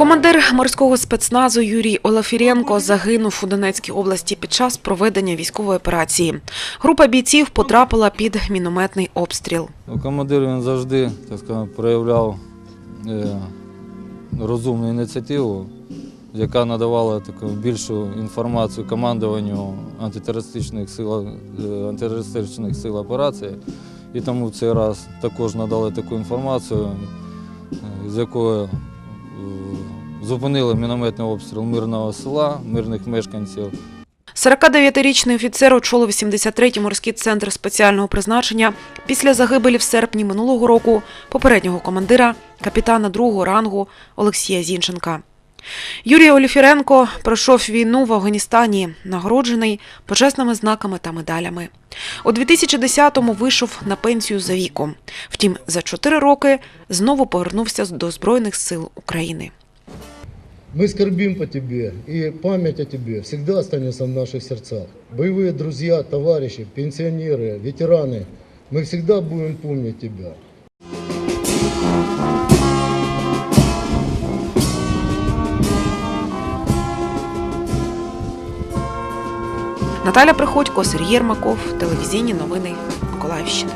Командир морського спецназу Юрій Олафіренко загинув у Донецькій області під час проведення військової операції. Група бійців потрапила під мінометний обстріл. Ну, Командир він завжди так сказати, проявляв е, розумну ініціативу, яка надавала таку більшу інформацію командуванню антитерористичних сил, е, антитерористичних сил операції. І тому в цей раз також надали таку інформацію, е, з якою зупинили мінометний обстріл мирного села, мирних мешканців. 49-річний офіцер очолив 83-й морський центр спеціального призначення після загибелі в серпні минулого року попереднього командира, капітана другого рангу Олексія Зінченка. Юрій Оліфіренко пройшов війну в Афганістані, нагороджений почесними знаками та медалями. У 2010-му вийшов на пенсію за віком. Втім, за чотири роки знову повернувся до Збройних сил України. Мы скорбим по тебе, и память о тебе всегда останется в наших сердцах. Боевые друзья, товарищи, пенсионеры, ветераны, мы всегда будем помнить тебя. Наталя Приходько, Сергій Ермаков, телевізійні новини Миколаївщини.